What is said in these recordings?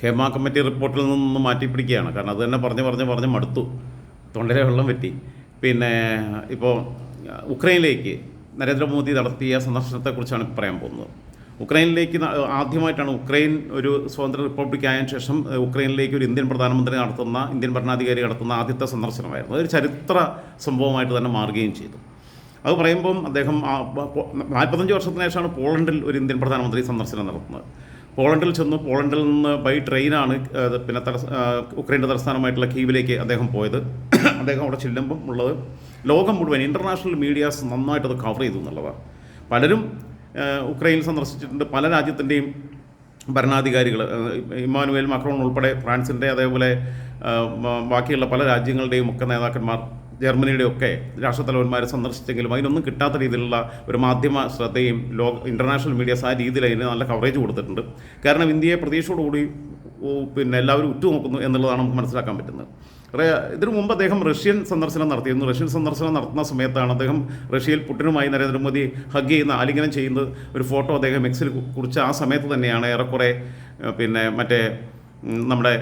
Hema committee റിപ്പോർട്ടിൽ നിന്നൊന്ന് മാറ്റി പിടിക്കുകയാണ് കാരണം അത് തന്നെ പറഞ്ഞ് പറഞ്ഞ് പറഞ്ഞ് മടുത്തു. തൊണ്ടയിലെ വെള്ളം പറ്റി പിന്നെ ഇപ്പോൾ ഉക്രൈനിലേക്ക് നരേന്ദ്രമോദി നടത്തിയ സന്ദർശനത്തെക്കുറിച്ചാണ് പറയാൻ പോകുന്നത്. ഉക്രൈനിലേക്ക് ആദ്യമായിട്ടാണ് ഉക്രൈൻ ഒരു സ്വതന്ത്ര റിപ്പബ്ലിക് ആയതിനു ശേഷം ഉക്രൈനിലേക്ക് ഒരു ഇന്ത്യൻ പ്രധാനമന്ത്രി നടത്തുന്ന ഇന്ത്യൻ ഭരണാധികാരി നടത്തുന്ന ആദ്യത്തെ സന്ദർശനമായിരുന്നു. അതൊരു ചരിത്ര സംഭവമായിട്ട് തന്നെ മാറുകയും ചെയ്തു. അത് പറയുമ്പം അദ്ദേഹം നാൽപ്പത്തഞ്ച് വർഷത്തിന് ശേഷമാണ് പോളണ്ടിൽ ഒരു ഇന്ത്യൻ പ്രധാനമന്ത്രി സന്ദർശനം നടത്തുന്നത്. പോളണ്ടിൽ ചെന്നു. പോളണ്ടിൽ നിന്ന് ബൈ ട്രെയിനാണ് പിന്നെ ഏഹ്, ഉക്രൈന്റെ തലസ്ഥാനമായിട്ടുള്ള കീവിലേക്ക് അദ്ദേഹം പോയത്. അദ്ദേഹം അവിടെ ചെല്ലുമ്പം ഉള്ളത് ലോകം മുഴുവൻ ഇന്റർനാഷണൽ മീഡിയാസ് നന്നായിട്ട് അത് കവർ ചെയ്തു എന്നുള്ളതാണ്. പലരും ഉക്രൈനിൽ സന്ദർശിച്ചിട്ടുണ്ട്. പല രാജ്യത്തിന്റെയും ഭരണാധികാരികൾ ഇമ്മാനുവേൽ മക്രോൺ ഉൾപ്പെടെ ഫ്രാൻസിന്റെ അതേപോലെ ബാക്കിയുള്ള പല രാജ്യങ്ങളുടെയും ഒക്കെ നേതാക്കന്മാർ ജർമ്മനിയുടെ ഒക്കെ രാഷ്ട്രത്തലവന്മാരെ സന്ദർശിച്ചെങ്കിലും അതിനൊന്നും കിട്ടാത്ത രീതിയിലുള്ള ഒരു മാധ്യമ ശ്രദ്ധയും ലോക ഇന്റർനാഷണൽ മീഡിയാസ് ആ രീതിയിൽ അതിന് നല്ല കവറേജ് കൊടുത്തിട്ടുണ്ട്. കാരണം ഇന്ത്യയെ പ്രതീക്ഷയോടുകൂടി പിന്നെ എല്ലാവരും ഉറ്റുനോക്കുന്നു എന്നുള്ളതാണ് നമുക്ക് മനസ്സിലാക്കാൻ പറ്റുന്നത്. ഇതിനു മുമ്പ് അദ്ദേഹം റഷ്യൻ സന്ദർശനം നടത്തിയിരുന്നു. റഷ്യൻ സന്ദർശനം നടത്തുന്ന സമയത്താണ് അദ്ദേഹം റഷ്യയിൽ പുട്ടിനുമായി നരേന്ദ്രമോദി ഹഗ് ചെയ്യുന്ന ആലിംഗനം ചെയ്യുന്ന ഒരു ഫോട്ടോ അദ്ദേഹം എക്സിൽ കുറിച്ച് ആ സമയത്ത് തന്നെയാണ് ഏറെക്കുറെ പിന്നെ മറ്റേ നമ്മുടെ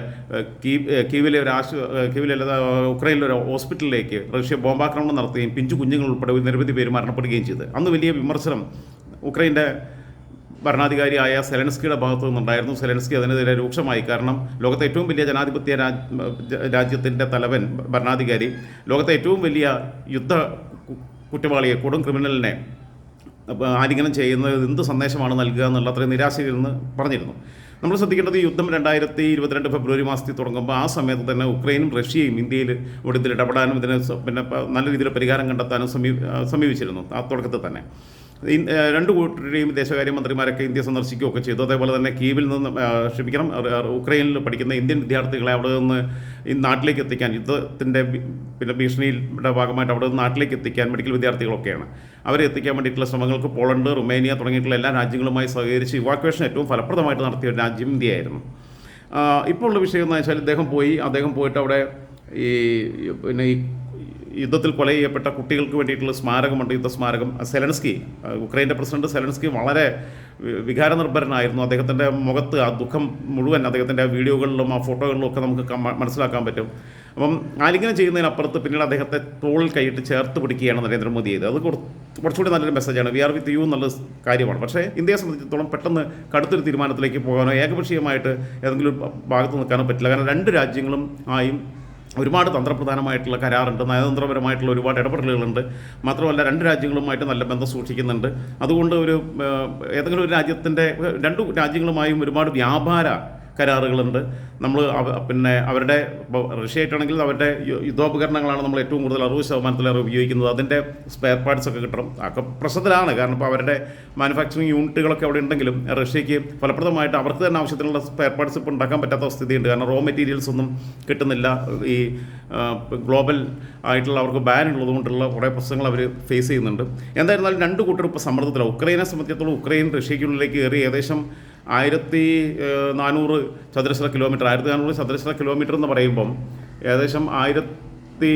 കീവിലെ ഒരു ആശു കീവിലെ ഉക്രൈനിലെ ഒരു ഹോസ്പിറ്റലിലേക്ക് റഷ്യ ബോംബാക്രമണം നടത്തുകയും പിഞ്ചു കുഞ്ഞുങ്ങൾ ഉൾപ്പെടെ നിരവധി പേര് മരണപ്പെടുകയും ചെയ്തു. അന്ന് വലിയ വിമർശനം ഉക്രൈന്റെ ഭരണാധികാരിയായ സെലൻസ്കിയുടെ ഭാഗത്തു നിന്നുണ്ടായിരുന്നു. സെലൻസ്കി അതിനെതിരെ രൂക്ഷമായി. കാരണം ലോകത്തെ ഏറ്റവും വലിയ ജനാധിപത്യ രാജ് രാജ്യത്തിന്റെ തലവൻ ഭരണാധികാരി ലോകത്തെ ഏറ്റവും വലിയ യുദ്ധ കുറ്റവാളിയെ കൊടും ക്രിമിനലിനെ ആലിംഗനം ചെയ്യുന്നത് എന്ത് സന്ദേശമാണ് നൽകുക എന്നുള്ള അത്രയും നിരാശയിൽ നിന്ന് പറഞ്ഞിരുന്നു. നമ്മൾ ശ്രദ്ധിക്കേണ്ടത് യുദ്ധം രണ്ടായിരത്തി ഇരുപത്തിരണ്ട് ഫെബ്രുവരി മാസത്തിൽ തുടങ്ങുമ്പോൾ ആ സമയത്ത് തന്നെ ഉക്രൈനും റഷ്യയും ഇന്ത്യയിൽ ഇവിടെ ഇതിൽ ഇടപെടാനും ഇതിന് പിന്നെ നല്ല രീതിയിൽ പരിഹാരം കണ്ടെത്താനും സമീ ആ, സമീപിച്ചിരുന്നു. ആ തുടക്കത്തിൽ തന്നെ. രണ്ട് കൂട്ടരുടെയും വിദേശകാര്യമന്ത്രിമാരൊക്കെ ഇന്ത്യ സന്ദർശിക്കുകയൊക്കെ ചെയ്തു. അതേപോലെ തന്നെ കീവിൽ നിന്ന് ക്ഷമിക്കണം ഉക്രൈനിൽ പഠിക്കുന്ന ഇന്ത്യൻ വിദ്യാർത്ഥികളെ അവിടെ നിന്ന് ഈ നാട്ടിലേക്ക് എത്തിക്കാൻ യുദ്ധത്തിന്റെ പിന്നെ ഭീഷണിയുടെ ഭാഗമായിട്ട് അവിടെ നിന്ന് നാട്ടിലേക്ക് എത്തിക്കാൻ മെഡിക്കൽ വിദ്യാർത്ഥികളൊക്കെയാണ്. അവരെ എത്തിക്കാൻ വേണ്ടിയിട്ടുള്ള ശ്രമങ്ങൾക്ക് പോളണ്ട് റുമേനിയ തുടങ്ങിയിട്ടുള്ള എല്ലാ രാജ്യങ്ങളുമായി സഹകരിച്ച് ഇവാക്വേഷൻ ഏറ്റവും ഫലപ്രദമായിട്ട് നടത്തിയ ഒരു രാജ്യം ഇന്ത്യയായിരുന്നു. ഇപ്പോൾ ഉള്ള വിഷയം എന്ന് വെച്ചാൽ ഇദ്ദേഹം പോയി അദ്ദേഹം പോയിട്ട് അവിടെ ഈ പിന്നെ ഈ യുദ്ധത്തിൽ കൊല ചെയ്യപ്പെട്ട കുട്ടികൾക്ക് വേണ്ടിയിട്ടുള്ള സ്മാരകമുണ്ട് യുദ്ധ സ്മാരകം സെലൻസ്കി ഉക്രൈന്റെ പ്രസിഡന്റ് സെലൻസ്കി വളരെ വികാര വികാരനിർഭരനായിരുന്നു. അദ്ദേഹത്തിന്റെ മുഖത്ത് ആ ദുഃഖം മുഴുവൻ അദ്ദേഹത്തിന്റെ ആ വീഡിയോകളിലും ആ ഫോട്ടോകളിലും ഒക്കെ നമുക്ക് മനസ്സിലാക്കാൻ പറ്റും. അപ്പം ആലിംഗനം ചെയ്യുന്നതിനപ്പുറത്ത് പിന്നീട് അദ്ദേഹത്തെ തോളിൽ കൈയിട്ട് ചേർത്ത് പിടിക്കുകയാണ് നരേന്ദ്രമോദി ചെയ്തത്. അത് കുറച്ചുകൂടി നല്ലൊരു മെസ്സേജാണ് വി ആർ വിത്ത് യു എന്നുള്ള കാര്യമാണ്. പക്ഷേ ഇന്ത്യയെ സംബന്ധിച്ചിടത്തോളം പെട്ടെന്ന് കടുത്തൊരു തീരുമാനത്തിലേക്ക് പോകാനോ ഏകപക്ഷീയമായിട്ട് ഏതെങ്കിലും ഭാഗത്ത് നിൽക്കാനോ പറ്റില്ല. കാരണം രണ്ട് രാജ്യങ്ങളും ആയും ഒരുപാട് തന്ത്രപ്രധാനമായിട്ടുള്ള കരാറുണ്ട്. നയതന്ത്രപരമായിട്ടുള്ള ഒരുപാട് ഇടപെടലുകളുണ്ട്. മാത്രമല്ല രണ്ട് രാജ്യങ്ങളുമായിട്ട് നല്ല ബന്ധം സൂക്ഷിക്കുന്നുണ്ട്. അതുകൊണ്ട് ഒരു ഏതെങ്കിലും ഒരു രാജ്യത്തിന്റെ രണ്ട് രാജ്യങ്ങളുമായും ഒരുപാട് വ്യാപാര കരാറുകളുണ്ട്. നമ്മൾ പിന്നെ അവരുടെ റഷ്യയായിട്ടാണെങ്കിൽ അവരുടെ യുദ്ധോപകരണങ്ങളാണ് നമ്മൾ ഏറ്റവും കൂടുതൽ അറുപത് ശതമാനത്തിലേറെ ഉപയോഗിക്കുന്നത്. അതിന്റെ സ്പെയർ പാർട്സ് ഒക്കെ കിട്ടണം. ഒക്കെ പ്രശ്നത്തിലാണ് കാരണം ഇപ്പോൾ അവരുടെ മാനുഫാക്ചറിങ് യൂണിറ്റുകളൊക്കെ അവിടെ ഉണ്ടെങ്കിലും റഷ്യയ്ക്ക് ഫലപ്രദമായിട്ട് അവർക്ക് തന്നെ ആവശ്യത്തിനുള്ള സ്പെയർ പാർട്സ് ഇപ്പോൾ ഉണ്ടാക്കാൻ പറ്റാത്ത സ്ഥിതിയുണ്ട് കാരണം റോ മെറ്റീരിയൽസ് ഒന്നും കിട്ടുന്നില്ല. ഈ ഗ്ലോബൽ ആയിട്ടുള്ള അവർക്ക് ബാൻ ഉള്ളതുകൊണ്ടുള്ള കുറേ പ്രശ്നങ്ങൾ അവർ ഫേസ് ചെയ്യുന്നുണ്ട്. എന്തായിരുന്നാലും രണ്ട് കൂട്ടർ ഇപ്പോൾ സമ്മർദ്ദത്തിലാണ് ഉക്രൈനെ സംബന്ധിച്ചിടത്തോളം ഉക്രൈൻ റഷ്യയ്ക്കുള്ളിലേക്ക് കയറി ഏകദേശം ആയിരത്തി നാനൂറ് ചതുരശ്ര കിലോമീറ്റർ. ആയിരത്തി നാനൂറ് ചതുരശ്ര കിലോമീറ്റർ എന്ന് പറയുമ്പം ഏകദേശം ആയിരത്തി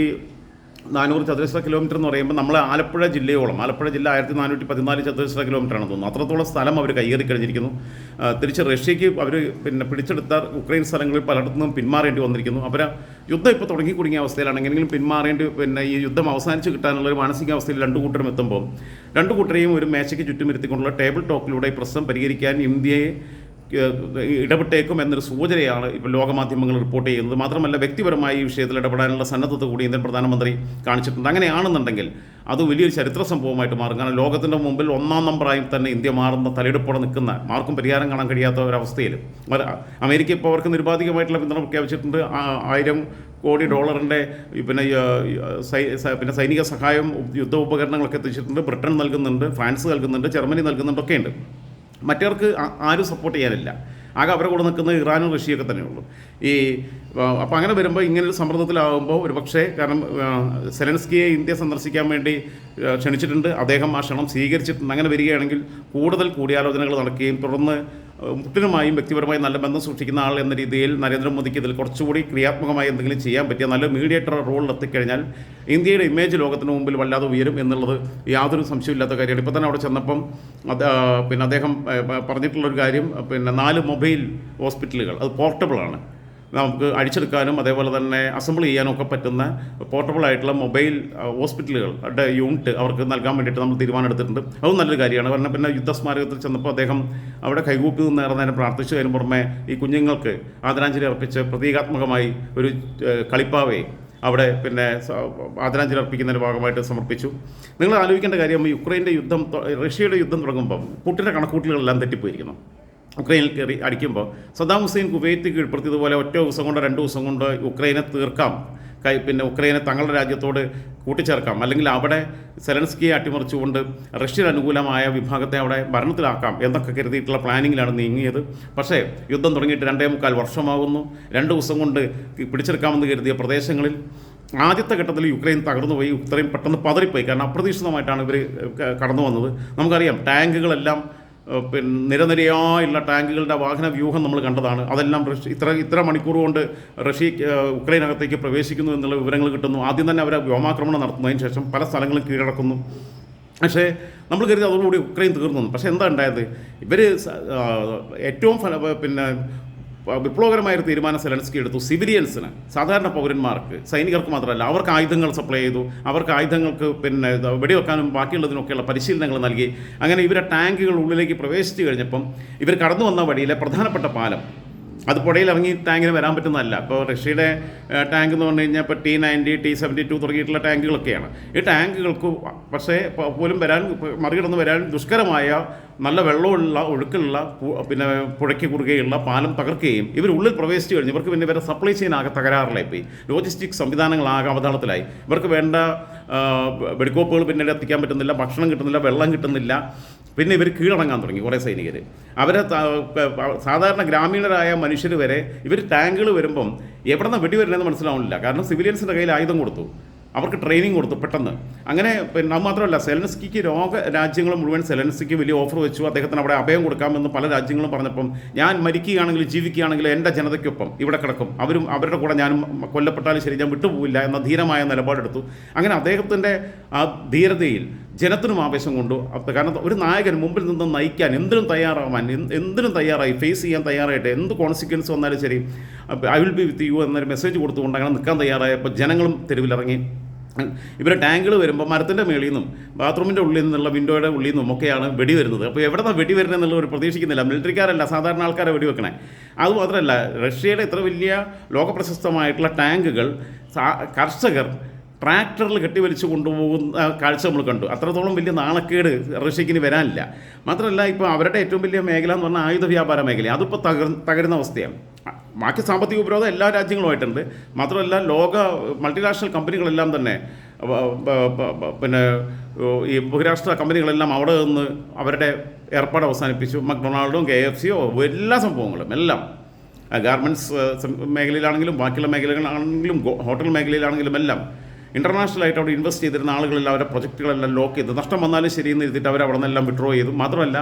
നാനൂറ് ചതുരശ്ര കിലോമീറ്റർ എന്ന് പറയുമ്പോൾ നമ്മൾ ആലപ്പുഴ ജില്ലയോളം ആലപ്പുഴ ജില്ല ആയിരത്തി നാനൂറ്റി പതിനാല് ചതുരശ്ര കിലോമീറ്റർ ആണെന്ന് തോന്നുന്നു. അത്രത്തോളം സ്ഥലം അവർ കയ്യേറി കഴിഞ്ഞിരിക്കുന്നു. തിരിച്ച് റഷ്യക്ക് അവർ പിന്നെ പിടിച്ചെടുത്ത ഉക്രൈൻ സ്ഥലങ്ങളിൽ പലയിടത്തുനിന്നും പിന്മാറേണ്ടി വന്നിരിക്കുന്നു. അവർ യുദ്ധം ഇപ്പോൾ തുടങ്ങി കുടുങ്ങിയ അവസ്ഥയിലാണ്. എങ്ങനെയെങ്കിലും പിന്മാറേണ്ടി പിന്നെ ഈ യുദ്ധം അവസാനിച്ച് കിട്ടാനുള്ള ഒരു മാനസികാവസ്ഥയിൽ രണ്ടു കൂട്ടരും എത്തുമ്പോൾ രണ്ടു കൂട്ടരെയും ഒരു മേശയ്ക്ക് ചുറ്റും ഇരുത്തിക്കൊണ്ടുള്ള ടേബിൾ ടോക്കിലൂടെ പ്രശ്നം പരിഹരിക്കാൻ ഇന്ത്യയെ ഇടപെട്ടേക്കും എന്നൊരു സൂചനയാണ് ഇപ്പോൾ ലോകമാധ്യമങ്ങൾ റിപ്പോർട്ട് ചെയ്യുന്നത്. മാത്രമല്ല വ്യക്തിപരമായി ഈ വിഷയത്തിൽ ഇടപെടാനുള്ള സന്നദ്ധത കൂടി ഇന്ത്യൻ പ്രധാനമന്ത്രി കാണിച്ചിട്ടുണ്ട്. അങ്ങനെയാണെന്നുണ്ടെങ്കിൽ അത് വലിയൊരു ചരിത്ര സംഭവമായിട്ട് മാറും. കാരണം ലോകത്തിന്റെ മുമ്പിൽ ഒന്നാം നമ്പറായി തന്നെ ഇന്ത്യ മാറുന്ന തലയെടുപ്പോടെ നിൽക്കുന്ന ആർക്കും പരിഹാരം കാണാൻ കഴിയാത്ത ഒരവസ്ഥയിൽ. അമേരിക്ക ഇപ്പോൾ അവർക്ക് നിരുപാധികമായിട്ടുള്ള പിന്തുണ പ്രഖ്യാപിച്ചിട്ടുണ്ട്. ആയിരം കോടി ഡോളറിന്റെ പിന്നെ പിന്നെ സൈനിക സഹായം യുദ്ധ ഉപകരണങ്ങളൊക്കെ എത്തിച്ചിട്ടുണ്ട്. ബ്രിട്ടൻ നൽകുന്നുണ്ട് ഫ്രാൻസ് നൽകുന്നുണ്ട് ജർമ്മനി നൽകുന്നുണ്ടൊക്കെ ഉണ്ട്. മറ്റവർക്ക് ആരും സപ്പോർട്ട് ചെയ്യാനില്ല. ആകെ അവരുടെ കൂടെ നിൽക്കുന്നത് ഇറാനും റഷ്യയൊക്കെ തന്നെയുള്ളൂ. ഈ അപ്പോൾ അങ്ങനെ വരുമ്പോൾ ഇങ്ങനെ ഒരു സമ്മർദ്ദത്തിലാകുമ്പോൾ ഒരു പക്ഷേ കാരണം സെലൻസ്കിയെ ഇന്ത്യ സന്ദർശിക്കാൻ വേണ്ടി ക്ഷണിച്ചിട്ടുണ്ട്. അദ്ദേഹം ആ ക്ഷണം സ്വീകരിച്ചിട്ടുണ്ട്. അങ്ങനെ വരികയാണെങ്കിൽ കൂടുതൽ കൂടിയാലോചനകൾ നടക്കുകയും തുടർന്ന് ഏഹ്, പുടിനുമായും വ്യക്തിപരമായി നല്ല ബന്ധം സൂക്ഷിക്കുന്ന ആൾ എന്ന രീതിയിൽ നരേന്ദ്രമോദിക്ക് ഇതിൽ കുറച്ചുകൂടി ക്രിയാത്മകമായി എന്തെങ്കിലും ചെയ്യാൻ പറ്റിയ നല്ല മീഡിയേറ്റർ റോളിൽ എത്തിക്കഴിഞ്ഞാൽ ഇന്ത്യയുടെ ഇമേജ് ലോകത്തിന് മുമ്പിൽ വല്ലാതെ ഉയരും എന്നുള്ളത് യാതൊരു സംശയമില്ലാത്ത കാര്യമാണ്. ഇപ്പോൾ തന്നെ അവിടെ ചെന്നപ്പം പിന്നെ അദ്ദേഹം പറഞ്ഞിട്ടുള്ളൊരു കാര്യം പിന്നെ നാല് മൊബൈൽ ഹോസ്പിറ്റലുകൾ അത് പോർട്ടബിളാണ്. നമുക്ക് അടിച്ചെടുക്കാനും അതേപോലെ തന്നെ അസംബിൾ ചെയ്യാനും ഒക്കെ പറ്റുന്ന പോർട്ടബിൾ ആയിട്ടുള്ള മൊബൈൽ ഹോസ്പിറ്റലുകളുടെ യൂണിറ്റ് അവർക്ക് നൽകാൻ വേണ്ടിയിട്ട് നമ്മൾ തീരുമാനം എടുത്തിട്ടുണ്ട് അതും നല്ലൊരു കാര്യമാണ്. കാരണം പിന്നെ യുദ്ധസ്മാരകത്തിൽ ചെന്നപ്പോൾ അദ്ദേഹം അവിടെ കൈകൂപ്പി നേർന്നതിനെ പ്രാർത്ഥിച്ചു. കഴിഞ്ഞ പുറമെ ഈ കുഞ്ഞുങ്ങൾക്ക് ആദരാഞ്ജലി അർപ്പിച്ച് പ്രതീകാത്മകമായി ഒരു കളിപ്പാവയെ അവിടെ പിന്നെ ആദരാഞ്ജലി അർപ്പിക്കുന്നതിന്റെ ഭാഗമായിട്ട് സമർപ്പിച്ചു. നിങ്ങൾ ആലോചിക്കേണ്ട കാര്യം യുക്രൈന്റെ യുദ്ധം റഷ്യയുടെ യുദ്ധം തുടങ്ങുമ്പം പുട്ടിന്റെ കണക്കൂട്ടലുകളെല്ലാം തെറ്റിപ്പോയിരിക്കുന്നു. ഉക്രൈനിൽ കയറി അടിക്കുമ്പോൾ സദ്ദാം ഹുസൈൻ കുവൈത്ത് കീഴ്പ്പെടുത്തിയതുപോലെ ഒറ്റ ദിവസം കൊണ്ട് രണ്ട് ദിവസം കൊണ്ട് ഉക്രൈനെ തീർക്കാം. കൈ പിന്നെ ഉക്രൈനെ തങ്ങളുടെ രാജ്യത്തോട് കൂട്ടിച്ചേർക്കാം. അല്ലെങ്കിൽ അവിടെ സെലൻസ്കിയെ അട്ടിമറിച്ചുകൊണ്ട് റഷ്യൻ അനുകൂലമായ വിഭാഗത്തെ അവിടെ ഭരണത്തിലാക്കാം എന്നൊക്കെ കരുതിയിട്ടുള്ള പ്ലാനിങ്ങിലാണ് നീങ്ങിയത്. പക്ഷേ യുദ്ധം തുടങ്ങിയിട്ട് രണ്ടേ മുക്കാൽ വർഷമാകുന്നു. രണ്ട് ദിവസം കൊണ്ട് പിടിച്ചെടുക്കാമെന്ന് കരുതിയ പ്രദേശങ്ങളിൽ ആദ്യത്തെ ഘട്ടത്തിൽ യുക്രൈൻ തകർന്നുപോയി. ഇത്രയും പെട്ടെന്ന് പതറിപ്പോയി. കാരണം അപ്രതീക്ഷിതമായിട്ടാണ് ഇവർ കടന്നു വന്നത് നമുക്കറിയാം ടാങ്കുകളെല്ലാം പിന്നെ നിരനിരയായുള്ള ടാങ്കുകളുടെ വാഹന വ്യൂഹം നമ്മൾ കണ്ടതാണ്. അതെല്ലാം റഷ്യ ഇത്ര ഇത്ര മണിക്കൂർ കൊണ്ട് റഷ്യ ഉക്രൈനകത്തേക്ക് പ്രവേശിക്കുന്നു എന്നുള്ള വിവരങ്ങൾ കിട്ടുന്നു. ആദ്യം തന്നെ അവർ വ്യോമാക്രമണം നടത്തുന്നതിന് ശേഷം പല സ്ഥലങ്ങളും കീഴടക്കുന്നു. പക്ഷേ നമ്മൾ കരുതി അതോടുകൂടി ഉക്രൈൻ തീർന്നു. പക്ഷേ എന്താ ഉണ്ടായത്? ഇവർ ഏറ്റവും ഫല പിന്നെ വിപ്ലവകരമായ ഒരു തീരുമാനം സെലൻസ്കി എടുത്തു. സിവിലിയൻസിന് സാധാരണ പൗരന്മാർക്ക് സൈനികർക്ക് മാത്രമല്ല അവർക്ക് ആയുധങ്ങൾ സപ്ലൈ ചെയ്തു അവർക്ക് ആയുധങ്ങൾക്ക് പിന്നെ വെടിവെക്കാനും ബാക്കിയുള്ളതിനൊക്കെയുള്ള പരിശീലനങ്ങൾ നൽകി. അങ്ങനെ ഇവരെ ടാങ്കുകൾ ഉള്ളിലേക്ക് പ്രവേശിച്ചു കഴിഞ്ഞപ്പം ഇവർ കടന്നു വന്ന വഴിയിലെ പ്രധാനപ്പെട്ട പാലം അത് പുഴയിൽ ഇറങ്ങി ടാങ്കിന് വരാൻ പറ്റുന്നതല്ല. ഇപ്പോൾ റഷ്യയുടെ ടാങ്ക് എന്ന് പറഞ്ഞു കഴിഞ്ഞാൽ ഇപ്പോൾ T ninety T seventy two തുടങ്ങിയിട്ടുള്ള ടാങ്കുകളൊക്കെയാണ്. ഈ ടാങ്കുകൾക്ക് പക്ഷേ പോലും വരാൻ മറികടന്ന് വരാൻ ദുഷ്കരമായ നല്ല വെള്ളമുള്ള ഒഴുക്കുള്ള പിന്നെ പുഴയ്ക്ക് കുറുകെയുള്ള പാലം തകർക്കുകയും ഇവർ ഉള്ളിൽ പ്രവേശിച്ചു കഴിഞ്ഞു. ഇവർക്ക് പിന്നെ ഇവരെ സപ്ലൈ ചെയിൻ ആകെ തകരാറിലായി പോയി. ലോജിസ്റ്റിക് സംവിധാനങ്ങളാകെ അവതാളത്തിലായി. ഇവർക്ക് വേണ്ട വെടിക്കോപ്പുകൾ പിന്നീട് എത്തിക്കാൻ പറ്റുന്നില്ല ഭക്ഷണം കിട്ടുന്നില്ല വെള്ളം കിട്ടുന്നില്ല. പിന്നെ ഇവർ കീഴടങ്ങാൻ തുടങ്ങി കുറേ സൈനികർ അവരെ സാധാരണ ഗ്രാമീണരായ മനുഷ്യർ വരെ ഇവർ ടാങ്കുകൾ വരുമ്പം എവിടെ നിന്ന് വെടി വരുന്നതെന്ന് മനസ്സിലാവുന്നില്ല. കാരണം സിവിലിയൻസിന്റെ കയ്യിൽ ആയുധം കൊടുത്തു. അവർക്ക് ട്രെയിനിങ് കൊടുത്തു പെട്ടെന്ന്. അങ്ങനെ പിന്നെ അത് മാത്രമല്ല സെലൻസ്കിക്ക് രോഗ രാജ്യങ്ങൾ മുഴുവൻ സെലൻസ്കിക്ക് വലിയ ഓഫർ വെച്ചു. അദ്ദേഹത്തിന് അവിടെ അഭയം കൊടുക്കാമെന്ന് പല രാജ്യങ്ങളും പറഞ്ഞപ്പം ഞാൻ മരിക്കുകയാണെങ്കിൽ ജീവിക്കുകയാണെങ്കിൽ എന്റെ ജനതയ്ക്കൊപ്പം ഇവിടെ കിടക്കും. അവരും അവരുടെ കൂടെ ഞാനും കൊല്ലപ്പെട്ടാലും ശരി ഞാൻ വിട്ടുപോകില്ല എന്ന ധീരമായ നിലപാടെടുത്തു. അങ്ങനെ അദ്ദേഹത്തിന്റെ ആ ധീരതയിൽ ജനത്തിനും ആവേശം കൊണ്ടു. കാരണം ഒരു നായകൻ മുമ്പിൽ നിന്ന് നയിക്കാൻ എന്തിനും തയ്യാറാവാൻ എന്ത് എന്തിനും തയ്യാറായി ഫേസ് ചെയ്യാൻ തയ്യാറായിട്ട് എന്ത് കോൺസിക്വൻസ് വന്നാലും ശരി I will be with you എന്നൊരു മെസ്സേജ് കൊടുത്തുകൊണ്ട് അങ്ങനെ നിൽക്കാൻ തയ്യാറായപ്പോൾ ജനങ്ങളും തെരുവിലിറങ്ങി. ഇവരെ ടാങ്കുകൾ വരുമ്പോൾ മരത്തിന്റെ മേളിൽ നിന്നും ബാത്റൂമിന്റെ ഉള്ളിൽ നിന്നുള്ള വിൻഡോയുടെ ഉള്ളിൽ നിന്നും ഒക്കെയാണ് വെടി വരുന്നത്. അപ്പോൾ എവിടെ നിന്നാണ് വെടി വരുന്നത് എന്നുള്ളത് ഒരു പ്രതീക്ഷിക്കുന്നില്ല. മിലിറ്ററിക്കാരല്ല സാധാരണ ആൾക്കാരെ വെടിവെക്കണേ അതുമാത്രമല്ല റഷ്യയുടെ ഇത്ര വലിയ ലോകപ്രശസ്തമായിട്ടുള്ള ടാങ്കുകൾ കർഷകർ ട്രാക്ടറിൽ കെട്ടിവലിച്ച് കൊണ്ടുപോകുന്ന കാഴ്ച നമ്മൾ കണ്ടു. അത്രത്തോളം വലിയ നാണക്കേട് റഷ്യക്കിന് വരാനില്ല. മാത്രമല്ല ഇപ്പോൾ അവരുടെ ഏറ്റവും വലിയ മേഖല എന്ന് പറഞ്ഞാൽ ആയുധ വ്യാപാര മേഖല. അതിപ്പോൾ തകർ തകരുന്ന അവസ്ഥയാണ്. ബാക്കി സാമ്പത്തിക ഉപരോധം എല്ലാ രാജ്യങ്ങളുമായിട്ടുണ്ട്. മാത്രമല്ല ലോക മൾട്ടിനാഷണൽ കമ്പനികളെല്ലാം തന്നെ പിന്നെ ഈ ബഹുരാഷ്ട്ര കമ്പനികളെല്ലാം അവിടെ നിന്ന് അവരുടെ ഏർപ്പാട് അവസാനിപ്പിച്ചു. മക്ഡൊണാൾഡും കെ എഫ് സിയോ എല്ലാ സംഭവങ്ങളും എല്ലാം. ഗാർമെന്റ്സ് മേഖലയിലാണെങ്കിലും ബാക്കിയുള്ള മേഖലകളാണെങ്കിലും ഹോട്ടൽ മേഖലയിലാണെങ്കിലും എല്ലാം. ഇന്റർനാഷണൽ ആയിട്ട് അവിടെ ഇൻവെസ്റ്റ് ചെയ്തിരുന്ന ആളുകളെല്ലാം അവരുടെ പ്രൊജക്റ്റുകളെല്ലാം ലോക്ക് ചെയ്ത്. നഷ്ടം വന്നാലും ശരിയെന്ന് എഴുതിയിട്ട് അവർ അവിടെ നിന്നെല്ലാം വിഡ്രോ ചെയ്തു. മാത്രമല്ല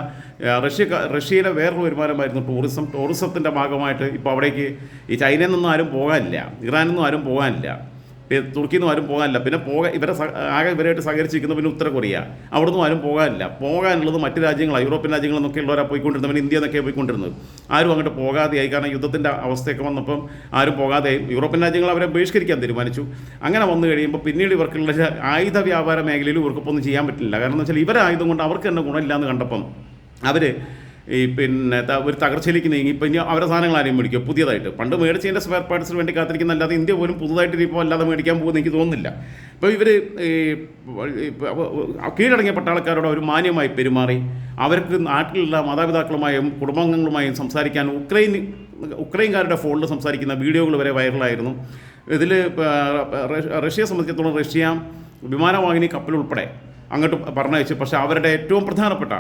റഷ്യ റഷ്യയിലെ വേറൊരു വരുമാനമായിരുന്നു ടൂറിസം ടൂറിസത്തിന്റെ ഭാഗമായിട്ട് ഇപ്പോൾ അവിടേക്ക് ഈ ചൈനയിൽ നിന്നും ആരും പോകാനില്ല. ഇറാനിൽ നിന്നും ആരും പോകാനില്ല. തുർക്കിയിൽ നിന്നും ആരും പോകാനില്ല. പിന്നെ പോകാൻ ഇവരെ ആകെ ഇവരായിട്ട് സഹകരിച്ചിരിക്കുന്ന പിന്നെ ഉത്തര കൊറിയ അവിടെ നിന്നും ആരും പോകാനില്ല. പോകാനുള്ളത് മറ്റ് രാജ്യങ്ങളാണ് യൂറോപ്യൻ രാജ്യങ്ങളിൽ നിന്നൊക്കെ ഉള്ളവരാണ് പോയിക്കൊണ്ടിരുന്നത്. പിന്നെ ഇന്ത്യ എന്നൊക്കെ പോയിക്കൊണ്ടിരുന്നത്. ആരും അങ്ങോട്ട് പോകാതെയായി. കാരണം യുദ്ധത്തിന്റെ അവസ്ഥയൊക്കെ വന്നപ്പം ആരും പോകാതെ യൂറോപ്യൻ രാജ്യങ്ങൾ അവരെ ബഹിഷ്കരിക്കാൻ തീരുമാനിച്ചു. അങ്ങനെ വന്നു കഴിയുമ്പോൾ പിന്നീട് ഇവർക്കുള്ള ആയുധ വ്യാപാര മേഖലയിൽ ഇവർക്കൊപ്പം ഒന്നും ചെയ്യാൻ പറ്റില്ല. കാരണം എന്ന് വെച്ചാൽ കൊണ്ട് അവർക്ക് തന്നെ ഗുണമില്ല എന്ന് കണ്ടപ്പം അവർ ഈ പിന്നെ ഒരു തകർച്ചയിലേക്ക് നീങ്ങി. ഇപ്പം ഇനി അവരുടെ സാധനങ്ങൾ ആരെയും മേടിക്കുക പുതിയതായിട്ട്. പണ്ട് മേടിച്ചതിന്റെ സ്പെയർ പാർട്സിന് വേണ്ടി കാത്തിരിക്കുന്ന അല്ലാതെ ഇന്ത്യ പോലും പുതുതായിട്ട് ഇപ്പോൾ അല്ലാതെ മേടിക്കാൻ പോകുന്ന എനിക്ക് തോന്നുന്നില്ല. ഇപ്പോൾ ഇവർ കീഴടങ്ങിയ പട്ടാളക്കാരോട് അവർ മാന്യമായി പെരുമാറി അവർക്ക് നാട്ടിലുള്ള മാതാപിതാക്കളുമായും കുടുംബാംഗങ്ങളുമായും സംസാരിക്കാൻ ഉക്രൈൻ ഉക്രൈൻകാരുടെ ഫോണിൽ സംസാരിക്കുന്ന വീഡിയോകൾ വരെ വൈറലായിരുന്നു. ഇതിൽ റഷ്യയെ സംബന്ധിച്ചിടത്തോളം റഷ്യ വിമാനവാഹിനി കപ്പൽ ഉൾപ്പെടെ അങ്ങോട്ട് പറഞ്ഞയച്ചു. പക്ഷേ അവരുടെ ഏറ്റവും പ്രധാനപ്പെട്ട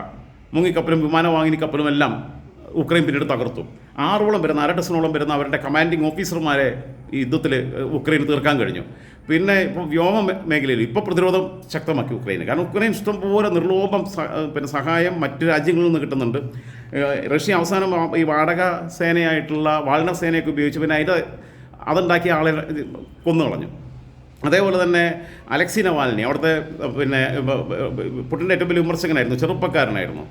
മുങ്ങിക്കപ്പലും വിമാനവാഹിനി കപ്പലും എല്ലാം ഉക്രൈൻ പിന്നീട് തകർത്തു. ആറോളം വരുന്ന അര ഡസനോളം വരുന്ന അവരുടെ കമാൻഡിങ് ഓഫീസർമാരെ ഈ യുദ്ധത്തിൽ ഉക്രൈൻ തീർക്കാൻ കഴിഞ്ഞു. പിന്നെ ഇപ്പോൾ വ്യോമ മേഖലയിൽ ഇപ്പോൾ പ്രതിരോധം ശക്തമാക്കി ഉക്രൈന്. കാരണം ഉക്രൈൻ ഇഷ്ടംപോലെ നിർലോഭം പിന്നെ സഹായം മറ്റ് രാജ്യങ്ങളിൽ നിന്ന് കിട്ടുന്നുണ്ട്. റഷ്യ അവസാനം ഈ വാടക സേനയായിട്ടുള്ള വാൾണർ സേനയൊക്കെ ഉപയോഗിച്ച് പിന്നെ അതിന്റെ അതുണ്ടാക്കിയ ആളെ കൊന്നു കളഞ്ഞു അതേപോലെ തന്നെ അലക്സി നവാലിനി അവിടുത്തെ പിന്നെ പുട്ടിന്റെ ഏറ്റവും വലിയ വിമർശകനായിരുന്നു ചെറുപ്പക്കാരനായിരുന്നു.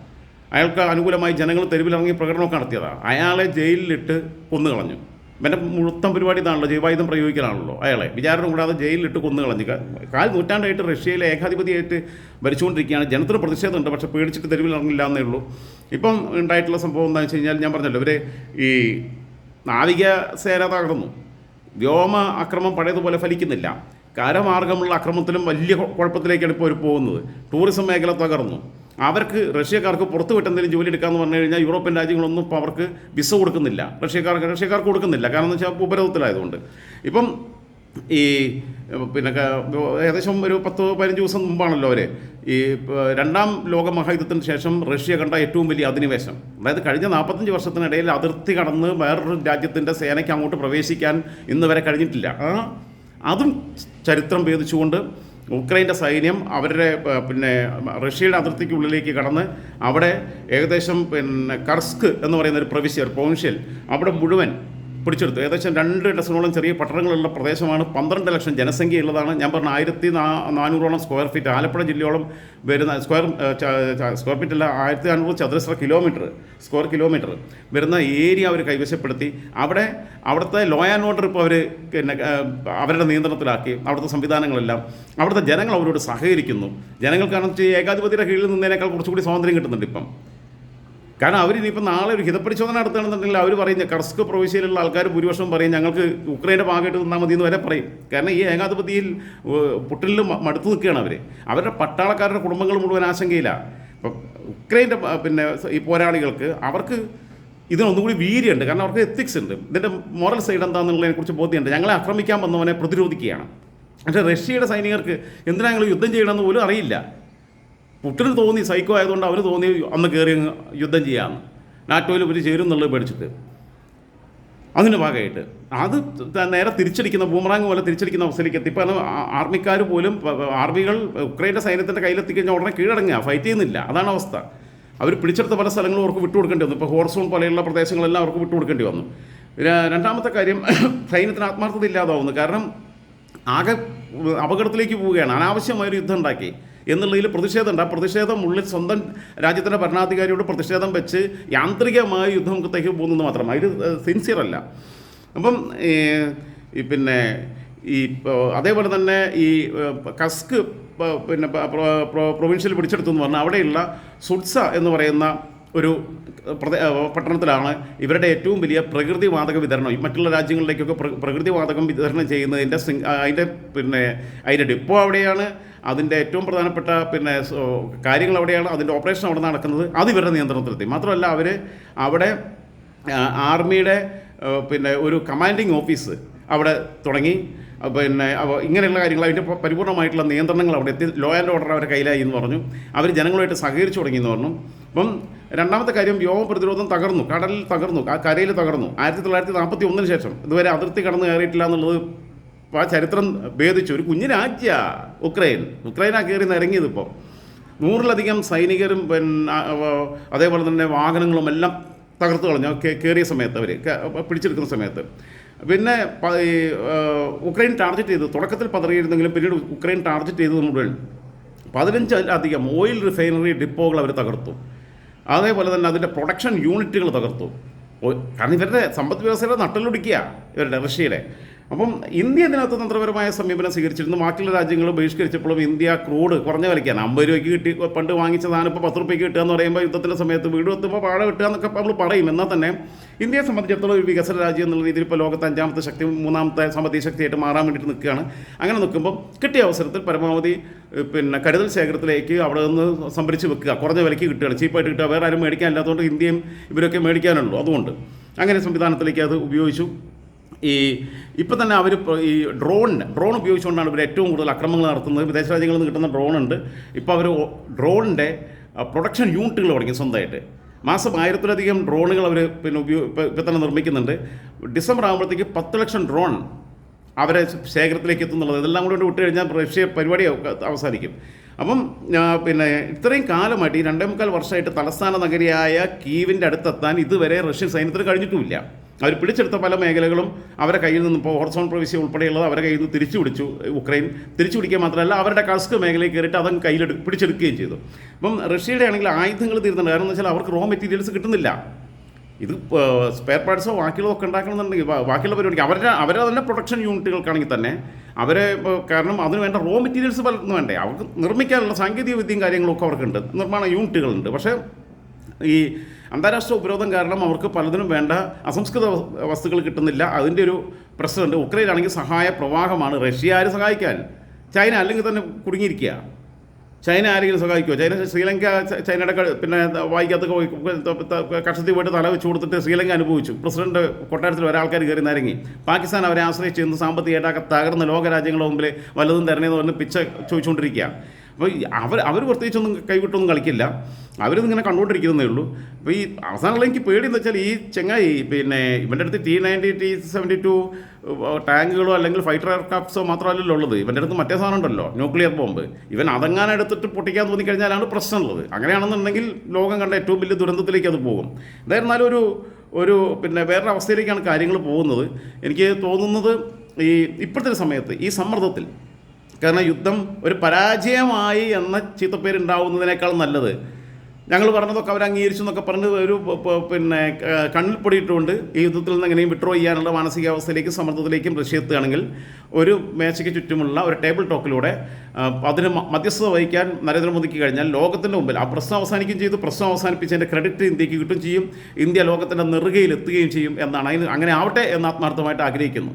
അയാൾക്ക് അനുകൂലമായി ജനങ്ങൾ തെരുവിലിറങ്ങി പ്രകടനമൊക്കെ നടത്തിയതാണ് അയാളെ ജയിലിലിട്ട് കൊന്നു കളഞ്ഞു ഇവന്റെ മുഴുത്തം പരിപാടി ഇതാണല്ലോ ജൈവായുധം പ്രയോഗിക്കാനാണല്ലോ അയാളെ. വിചാരണ കൂടാതെ ജയിലിലിട്ട് കൊന്നു കളഞ്ഞു കാൽ നൂറ്റാണ്ടായിട്ട് റഷ്യയിലെ ഏകാധിപതിയായിട്ട് ഭരിച്ചുകൊണ്ടിരിക്കുകയാണ്. ജനത്തിന് പ്രതിഷേധമുണ്ട് പക്ഷേ പേടിച്ചിട്ട് തെരുവിൽ ഇറങ്ങില്ല എന്നേ ഉള്ളൂ. ഇപ്പം ഉണ്ടായിട്ടുള്ള സംഭവം എന്താണെന്ന് വെച്ച് കഴിഞ്ഞാൽ ഞാൻ പറഞ്ഞല്ലോ ഇവർ ഈ നാവിക സേന തകർന്നു. വ്യോമ അക്രമം പഴയതുപോലെ ഫലിക്കുന്നില്ല. കരമാർഗമുള്ള അക്രമത്തിലും വലിയ കുഴ- കുഴപ്പത്തിലേക്കാണ് ഇപ്പോൾ അവർ പോകുന്നത്. ടൂറിസം മേഖല തകർന്നു. അവർക്ക് റഷ്യക്കാർക്ക് പുറത്ത് വിട്ടെന്തെങ്കിലും ജോലി എടുക്കാമെന്ന് പറഞ്ഞു കഴിഞ്ഞാൽ യൂറോപ്യൻ രാജ്യങ്ങളൊന്നും ഇപ്പോൾ അവർക്ക് വിസ കൊടുക്കുന്നില്ല. റഷ്യക്കാർക്ക് റഷ്യക്കാർക്ക് കൊടുക്കുന്നില്ല. കാരണം എന്ന് വെച്ചാൽ ഉപരോധത്തിലായതുകൊണ്ട്. ഇപ്പം ഈ പിന്നെ ഏകദേശം ഒരു പത്ത് പതിനഞ്ച് ദിവസം മുമ്പാണല്ലോ അവർ ഈ രണ്ടാം ലോക മഹായുദ്ധത്തിന് ശേഷം റഷ്യ കണ്ട ഏറ്റവും വലിയ അധിനിവേശം. അതായത് കഴിഞ്ഞ നാൽപ്പത്തഞ്ച് വർഷത്തിനിടയിൽ അതിർത്തി കടന്ന് വേറൊരു രാജ്യത്തിന്റെ സേനയ്ക്ക് അങ്ങോട്ട് പ്രവേശിക്കാൻ ഇന്ന് വരെ കഴിഞ്ഞിട്ടില്ല. ആ അതും ചരിത്രം ഭേദിച്ചുകൊണ്ട് ഉക്രൈന്റെ സൈന്യം അവരുടെ പിന്നെ റഷ്യയുടെ അതിർത്തിക്കുള്ളിലേക്ക് കടന്ന് അവിടെ ഏകദേശം പിന്നെ കർസ്ക് എന്ന് പറയുന്ന ഒരു പ്രവിശ്യർ ഒരു പ്രൊവിൻഷ്യൽ അവിടെ മുഴുവൻ പിടിച്ചെടുത്തു. ഏകദേശം രണ്ട് ഡസനോളം ചെറിയ പട്ടണങ്ങളുള്ള പ്രദേശമാണ്. പന്ത്രണ്ട് ലക്ഷം ജനസംഖ്യയുള്ളതാണ്. ഞാൻ പറഞ്ഞ ആയിരത്തി നാനൂറോളം സ്ക്വയർ ഫീറ്റ് ആലപ്പുഴ ജില്ലയോളം വരുന്ന സ്ക്വയർ സ്ക്വയർ ഫീറ്റ് അല്ല ആയിരത്തി നാനൂറ് ചതുരശ്ര കിലോമീറ്റർ സ്ക്വയർ കിലോമീറ്റർ വരുന്ന ഏരിയ അവർ കൈവശപ്പെടുത്തി. അവിടെ അവിടുത്തെ ലോ ആൻഡ് ഓർഡർ ഇപ്പോൾ അവർ പിന്നെ അവരുടെ നിയന്ത്രണത്തിലാക്കി. അവിടുത്തെ സംവിധാനങ്ങളെല്ലാം. അവിടുത്തെ ജനങ്ങൾ അവരോട് സഹകരിക്കുന്നു. ജനങ്ങൾക്കാണെന്ന് വെച്ചാൽ ഏകാധിപതിയുടെ കീഴിൽ നിന്നതിനേക്കാൾ കുറച്ചുകൂടി സ്വാതന്ത്ര്യം കിട്ടുന്നുണ്ട് ഇപ്പം. കാരണം അവരിനിപ്പോൾ നാളെ ഒരു ഹിതപരിശോധന നടത്തുകയാണെന്നുണ്ടെങ്കിൽ അവർ പറയും കർസ്ക് പ്രവിശ്യയിലുള്ള ആൾക്കാർ ഭൂരിപക്ഷം പറയും ഞങ്ങൾക്ക് ഉക്രൈന്റെ ഭാഗമായിട്ട് നിന്നാൽ മതി എന്ന് വരെ പറയും. കാരണം ഈ ഏകാധിപതിയിൽ പുട്ടിലിൽ മടുത്തു നിൽക്കുകയാണ് അവർ അവരുടെ പട്ടാളക്കാരുടെ കുടുംബങ്ങൾ മുഴുവൻ ആശങ്കയിലാണ് ഇപ്പം ഉക്രൈന്റെ പിന്നെ ഈ പോരാളികൾക്ക് അവർക്ക് ഇതിനൊന്നുകൂടി വീര്യമുണ്ട് കാരണം അവർക്ക് എത്തിക്സ് ഉണ്ട്. ഇതിന്റെ മോറൽ സൈഡ് എന്താണെന്നുള്ളതിനെക്കുറിച്ച് ബോധ്യമുണ്ട്. ഞങ്ങളെ ആക്രമിക്കാൻ വന്നവനെ പ്രതിരോധിക്കുകയാണ്. പക്ഷേ റഷ്യയുടെ സൈനികർക്ക് എന്തിനാ ഞങ്ങൾ യുദ്ധം ചെയ്യണമെന്ന് പോലും അറിയില്ല. പുട്ടിന് തോന്നി സൈക്കോ ആയതുകൊണ്ട് അവന് തോന്നി അന്ന് കയറി യുദ്ധം ചെയ്യാമെന്ന് നാറ്റോയിൽ ഇവർ ചേരും എന്നുള്ളത് പേടിച്ചിട്ട്. അതിന് ഭാഗമായിട്ട് അത് നേരെ തിരിച്ചടിക്കുന്ന ബൂമറാങ് പോലെ തിരിച്ചടിക്കുന്ന അവസ്ഥയിലേക്ക് എത്തി. ഇപ്പം ആർമിക്കാർ പോലും ആർമികൾ ഉക്രൈന്റെ സൈന്യത്തിന്റെ കയ്യിലെത്തിക്കഴിഞ്ഞാൽ ഉടനെ കീഴടങ്ങുക. ഫൈറ്റ് ചെയ്യുന്നില്ല. അതാണ് അവസ്ഥ. അവർ പിടിച്ചെടുത്ത പല സ്ഥലങ്ങളും അവർക്ക് വിട്ടുകൊടുക്കേണ്ടി വന്നു. ഇപ്പോൾ ഹോർസോൺ പോലെയുള്ള പ്രദേശങ്ങളെല്ലാം അവർക്ക് വിട്ടുകൊടുക്കേണ്ടി വന്നു. രണ്ടാമത്തെ കാര്യം സൈന്യത്തിന് ആത്മാർത്ഥത ഇല്ലാതാവുന്നു. കാരണം ആകെ അപകടത്തിലേക്ക് പോവുകയാണ്. അനാവശ്യമായൊരു യുദ്ധം ഉണ്ടാക്കി. എന്നുള്ളതിൽ പ്രതിഷേധമുണ്ട്. ആ പ്രതിഷേധം ഉള്ളിൽ സ്വന്തം രാജ്യത്തിന്റെ ഭരണാധികാരിയോട് പ്രതിഷേധം വെച്ച് യാന്ത്രികമായ യുദ്ധമുഖത്തേക്ക് പോകുന്നത് മാത്രം. അതിൽ സിൻസിയർ അല്ല. അപ്പം പിന്നെ ഈ അതേപോലെ തന്നെ ഈ കസ്ക് പിന്നെ പ്രൊവിൻഷ്യൽ പിടിച്ചെടുത്തു എന്ന് പറഞ്ഞാൽ അവിടെയുള്ള സുഡ്സ എന്ന് പറയുന്ന ഒരു പട്ടണത്തിലാണ് ഇവരുടെ ഏറ്റവും വലിയ പ്രകൃതി വാതക വിതരണം മറ്റുള്ള രാജ്യങ്ങളിലേക്കൊക്കെ പ്രകൃതി വാതകം വിതരണം ചെയ്യുന്നതിന്റെ അതിന്റെ പിന്നെ അതിന്റെ ഡിപ്പോ അവിടെയാണ്. അതിന്റെ ഏറ്റവും പ്രധാനപ്പെട്ട പിന്നെ കാര്യങ്ങൾ അവിടെയാണ്. അതിന്റെ ഓപ്പറേഷൻ അവിടെ നടക്കുന്നത്. അത് ഇവരുടെ നിയന്ത്രണത്തിലെത്തി. മാത്രമല്ല അവർ അവിടെ ആർമിയുടെ പിന്നെ ഒരു കമാൻഡിങ് ഓഫീസ് അവിടെ തുടങ്ങി. പിന്നെ ഇങ്ങനെയുള്ള കാര്യങ്ങൾ അതിന്റെ പരിപൂർണമായിട്ടുള്ള നിയന്ത്രണങ്ങൾ അവിടെ എത്തി. ലോ ആൻഡ് ഓർഡർ അവരുടെ കയ്യിലായി എന്ന് പറഞ്ഞു. അവർ ജനങ്ങളുമായിട്ട് സഹകരിച്ചു തുടങ്ങി എന്ന് പറഞ്ഞു. അപ്പം രണ്ടാമത്തെ കാര്യം വ്യോമ പ്രതിരോധം തകർന്നു കടലിൽ തകർന്നു കരയിൽ തകർന്നു. ആയിരത്തി തൊള്ളായിരത്തി നാൽപ്പത്തി ഒന്നിന് ശേഷം ഇതുവരെ അതിർത്തി കടന്നു കയറിയിട്ടില്ല എന്നുള്ളത് ആ ചരിത്രം ഭേദിച്ചു. ഒരു കുഞ്ഞു രാജ്യ ഉക്രൈൻ ഉക്രൈനാ കയറി നിരങ്ങിയത് ഇപ്പോൾ നൂറിലധികം സൈനികരും പിന്നെ അതേപോലെ തന്നെ വാഹനങ്ങളും എല്ലാം തകർത്തു കളഞ്ഞു. കയറിയ സമയത്ത് അവർ പിടിച്ചെടുക്കുന്ന സമയത്ത്. പിന്നെ ഉക്രൈൻ ടാർഗറ്റ് ചെയ്തു തുടക്കത്തിൽ പതറിയിരുന്നെങ്കിലും പിന്നീട് ഉക്രൈൻ ടാർഗറ്റ് ചെയ്തത് മുഴുവൻ പതിനഞ്ചിലധികം ഓയിൽ റിഫൈനറി ഡിപ്പോകൾ അവർ തകർത്തു. അതേപോലെ തന്നെ അതിന്റെ പ്രൊഡക്ഷൻ യൂണിറ്റുകൾ തകർത്തു. കാരണം ഇവരുടെ സമ്പദ് വ്യവസ്ഥയുടെ നട്ടലൊടിക്കുക ഇവരുടെ റഷ്യയുടെ അപ്പം ഇന്ത്യ ഇതിനകത്ത് തന്ത്രപരമായ സമീപനം സ്വീകരിച്ചിരുന്നു. ബാക്കിയുള്ള രാജ്യങ്ങൾ ബഹിഷ്കരിച്ചപ്പോഴും ഇന്ത്യ ക്രൂഡ് കുറഞ്ഞ വിലയ്ക്കാണ്. അമ്പത് രൂപയ്ക്ക് കിട്ടി പണ്ട് വാങ്ങിച്ച സാധനം ഇപ്പോൾ പത്ത് റുപ്യക്ക് കിട്ടുക എന്ന് പറയുമ്പോൾ യുദ്ധത്തിന്റെ സമയത്ത് വീട് എത്തുമ്പോൾ പാഴ കിട്ടുക എന്നൊക്കെ നമ്മൾ പറയും. എന്നാൽ തന്നെ ഇന്ത്യയെ സംബന്ധിച്ചിടത്തോളം ഒരു വികസന രാജ്യം എന്നുള്ള രീതിയിൽ ഇപ്പോൾ ലോകത്ത് അഞ്ചാമത്തെ ശക്തി മൂന്നാമത്തെ സാമ്പത്തിക ശക്തിയായിട്ട് മാറാൻ വേണ്ടിയിട്ട് നിൽക്കുകയാണ്. അങ്ങനെ നിൽക്കുമ്പോൾ കിട്ടിയ അവസരത്തിൽ പരമാവധി പിന്നെ കരുതൽ ശേഖരത്തിലേക്ക് അവിടെ നിന്ന് സംഭരിച്ച് വെക്കുക. കുറഞ്ഞ വിലയ്ക്ക് കിട്ടുകയാണ്. ചീപ്പായിട്ട് കിട്ടുക. വേറെ ആരും മേടിക്കാനില്ലാത്തതുകൊണ്ട് ഇന്ത്യയും ഇവരൊക്കെ മേടിക്കാനുള്ളൂ. അതുകൊണ്ട് അങ്ങനെ സംവിധാനത്തിലേക്ക് അത് ഉപയോഗിച്ചു. ഈ ഇപ്പം തന്നെ അവർ ഈ ഡ്രോണിന് ഡ്രോൺ ഉപയോഗിച്ചുകൊണ്ടാണ് ഇവർ ഏറ്റവും കൂടുതൽ അക്രമങ്ങൾ നടത്തുന്നത്. വിദേശ രാജ്യങ്ങളിൽ നിന്ന് കിട്ടുന്ന ഡ്രോൺ ഉണ്ട്. ഇപ്പോൾ അവർ ഡ്രോണിന്റെ പ്രൊഡക്ഷൻ യൂണിറ്റുകൾ തുടങ്ങി സ്വന്തമായിട്ട്. മാസം ആയിരത്തിലധികം ഡ്രോണുകൾ അവർ പിന്നെ ഉപയോഗ ഇപ്പം തന്നെ നിർമ്മിക്കുന്നുണ്ട്. ഡിസംബർ ആകുമ്പോഴത്തേക്ക് പത്ത് ലക്ഷം ഡ്രോൺ അവരെ ശേഖരത്തിലേക്ക് എത്തുന്നുള്ളത്. ഇതെല്ലാം കൂടി വിട്ട് കഴിഞ്ഞാൽ റഷ്യ പരിപാടി അവ- അവസാനിക്കും. അപ്പം പിന്നെ ഇത്രയും കാലമായിട്ട് ഈ രണ്ടേ മുക്കാൽ വർഷമായിട്ട് തലസ്ഥാന നഗരിയായ കീവിന്റെ അടുത്തെത്താൻ ഇതുവരെ റഷ്യൻ സൈന്യത്തിന് കഴിഞ്ഞിട്ടുമില്ല. അവർ പിടിച്ചെടുത്ത പല മേഖലകളും അവരുടെ കയ്യിൽ നിന്ന് ഇപ്പോൾ ഹോർസോൺ പ്രവിശ്യ ഉൾപ്പെടെയുള്ളത് അവരെ കയ്യിൽ നിന്ന് തിരിച്ചു പിടിച്ചു ഉക്രൈൻ തിരിച്ചു പിടിക്കുക മാത്രമല്ല അവരുടെ കസ്ക് മേഖലയിൽ കയറിയിട്ട് അതങ്ങ് കയ്യിലെടു പിടിച്ചെടുക്കുകയും ചെയ്തു. അപ്പം റഷ്യയുടെ ആണെങ്കിൽ ആയുധങ്ങൾ തീർന്നുണ്ട് കാരണം എന്ന് വെച്ചാൽ അവർക്ക് റോ മെറ്റീരിയൽസ് കിട്ടുന്നില്ല. ഇത് സ്പെയർ പാർട്സോ ബാക്കിയുള്ളതോ ഒക്കെ ഉണ്ടാക്കണമെന്നുണ്ടെങ്കിൽ ബാക്കിയുള്ള പരിപാടി അവരുടെ അവരെ തന്നെ പ്രൊഡക്ഷൻ യൂണിറ്റുകൾക്കാണെങ്കിൽ തന്നെ അവരെ കാരണം അതിന് വേണ്ട റോ മെറ്റീരിയൽസ് പലർന്ന് വേണ്ടേ. അവർക്ക് നിർമ്മിക്കാനുള്ള സാങ്കേതിക വിദ്യയും കാര്യങ്ങളൊക്കെ അവർക്കുണ്ട്. നിർമ്മാണ യൂണിറ്റുകളുണ്ട് പക്ഷേ ഈ അന്താരാഷ്ട്ര ഉപരോധം കാരണം അവർക്ക് പലതിനും വേണ്ട അസംസ്കൃത വസ്തുക്കൾ കിട്ടുന്നില്ല. അതിന്റെ ഒരു പ്രശ്നമുണ്ട്. ഉക്രൈനാണെങ്കിൽ സഹായ പ്രവാഹമാണ്. റഷ്യ ആര് സഹായിക്കാൻ? ചൈന അല്ലെങ്കിൽ തന്നെ കുടുങ്ങിയിരിക്കുക. ചൈന ആരെങ്കിലും സഹായിക്കുമോ ചൈന ശ്രീലങ്ക ചൈനയുടെ പിന്നെ വായിക്കാത്ത കക്ഷത്തിൽ പോയിട്ട് തല വെച്ച് കൊടുത്തിട്ട് ശ്രീലങ്ക അനുഭവിച്ചു. പ്രസിഡന്റ് കൊട്ടാരത്തിൽ ഒരാൾക്കാർ കയറി നിരങ്ങി. പാകിസ്ഥാൻ അവരെ ആശ്രയിച്ച് ഇന്ന് സാമ്പത്തികമായിട്ടൊക്കെ തകർന്ന ലോകരാജ്യങ്ങളുടെ മുമ്പിൽ വല്ലതും തരണേന്ന് പറഞ്ഞ് പിച്ച ചോദിച്ചുകൊണ്ടിരിക്കുക അപ്പോൾ അവർ അവർ പ്രത്യേകിച്ചൊന്നും കൈവിട്ടൊന്നും കളിക്കില്ല. അവരിതിങ്ങനെ കണ്ടുകൊണ്ടിരിക്കുന്നതേ ഉള്ളൂ. അപ്പോൾ ഈ അവസാനമുള്ള എനിക്ക് പേടി എന്ന് വെച്ചാൽ ഈ ചെങ്ങായി പിന്നെ ഇവന്റെ അടുത്ത് T ninety T seventy two ടാങ്കുകളോ അല്ലെങ്കിൽ ഫൈറ്റർ എയർക്രാഫ്റ്റ്സോ മാത്രമല്ലല്ലോ ഉള്ളത്. ഇവന്റെ അടുത്ത് മറ്റേ സാധനം ഉണ്ടല്ലോ ന്യൂക്ലിയർ ബോംബ്. ഇവൻ അതെങ്ങാനും എടുത്തിട്ട് പൊട്ടിക്കാൻ തോന്നിക്കഴിഞ്ഞാലാണ് പ്രശ്നമുള്ളത്. അങ്ങനെയാണെന്നുണ്ടെങ്കിൽ ലോകം കണ്ട ഏറ്റവും വലിയ ദുരന്തത്തിലേക്ക് അത് പോകും. എന്തായിരുന്നാലും ഒരു ഒരു പിന്നെ വേറൊരു അവസ്ഥയിലേക്കാണ് കാര്യങ്ങൾ പോകുന്നത്. എനിക്ക് തോന്നുന്നത് ഈ ഇപ്പോഴത്തെ സമയത്ത് ഈ സമ്മർദ്ദത്തിൽ കാരണം യുദ്ധം ഒരു പരാജയമായി എന്ന ചീത്തപ്പേര് ഉണ്ടാവുന്നതിനേക്കാൾ നല്ലത്. ഞങ്ങൾ പറഞ്ഞതൊക്കെ അവർ അംഗീകരിച്ചു എന്നൊക്കെ പറഞ്ഞ് ഒരു പിന്നെ കണ്ണിൽ പൊടിയിട്ടുകൊണ്ട് ഈ യുദ്ധത്തിൽ നിന്ന് എങ്ങനെയും വിഡ്രോ ചെയ്യാനുള്ള മാനസികാവസ്ഥയിലേക്കും സമ്മർദ്ദത്തിലേക്കും റഷ്യ എത്തുകയാണെങ്കിൽ ഒരു മേശയ്ക്ക് ചുറ്റുമുള്ള ഒരു ടേബിൾ ടോക്കിലൂടെ അതിന് മധ്യസ്ഥത വഹിക്കാൻ നരേന്ദ്രമോദിക്ക് കഴിഞ്ഞാൽ ലോകത്തിന്റെ മുമ്പിൽ ആ പ്രശ്നം അവസാനിക്കുകയും ചെയ്തു. പ്രശ്നം അവസാനിപ്പിച്ചതിന്റെ ക്രെഡിറ്റ് ഇന്ത്യയ്ക്ക് കിട്ടുകയും ചെയ്യും. ഇന്ത്യ ലോകത്തിന്റെ നെറുകയിൽ എത്തുകയും ചെയ്യും എന്നാണ്. അതിന് അങ്ങനെ ആവട്ടെ എന്ന് ആത്മാർത്ഥമായിട്ട് ആഗ്രഹിക്കുന്നു.